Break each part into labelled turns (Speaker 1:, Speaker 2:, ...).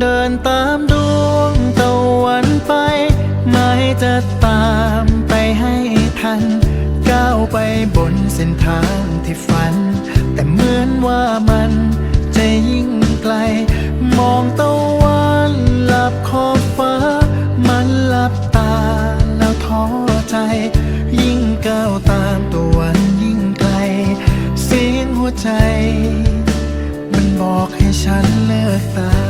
Speaker 1: เดินตามดวงตะวันไป ไม่จะตามไปให้ทัน ก้าวไปบนเส้นทางที่ฝัน แต่เหมือนว่ามันจะยิ่งไกล มองตะวันหลับขอบฟ้า มันหลับตาแล้วท้อใจ ยิ่งก้าวตามตะวันยิ่งไกล เสียงหัวใจ มันบอกให้ฉันเลิกตา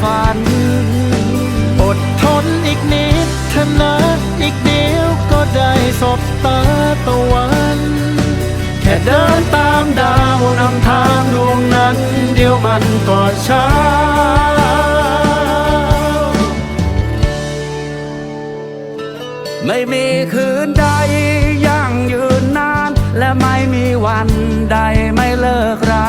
Speaker 1: ฝัน อด
Speaker 2: ทน
Speaker 1: อีกนิดเถอะนะอีกเดียวก็ได้สบตาตะวัน แค่เดินตามดาวนำทางดวงนั้น เดี๋ยวมันก็เช้า
Speaker 2: ไม่มีคืนใดยั่งยืนนาน และไม่มีวันใดไม่เลิกรา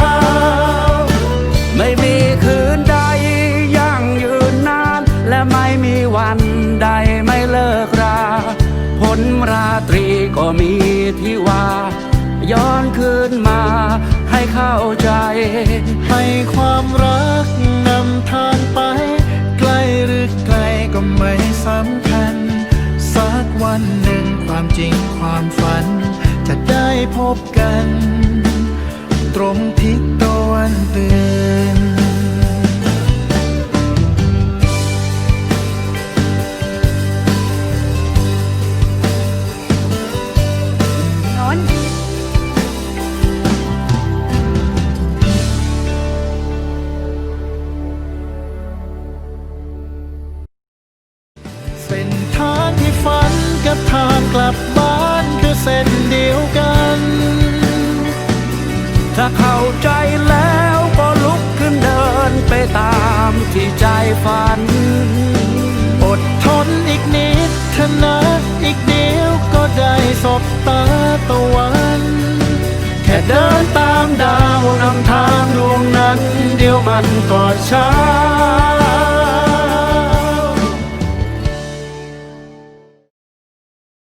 Speaker 2: มีที่ว่า ย้อนคืนมาให้เข้าใจ
Speaker 1: ให้ความรักนำทางไปไกล้หรือไกลก็ไม่สำคัญ สักวันหนึ่งความจริงความฝัน จะได้พบกัน ตรงทิศตะวันตือน
Speaker 3: นน
Speaker 2: ถ้าเข้าใจแล้วก็ลุกขึ้นเดินไปตามที่ใจฝัน
Speaker 1: อดทนอีกนิดเถอะนะอีกเดียวก็ได้สบตาตะวัน แค่เดินตามดาวนำทางดวงนั้น เดียวมันก็ช้า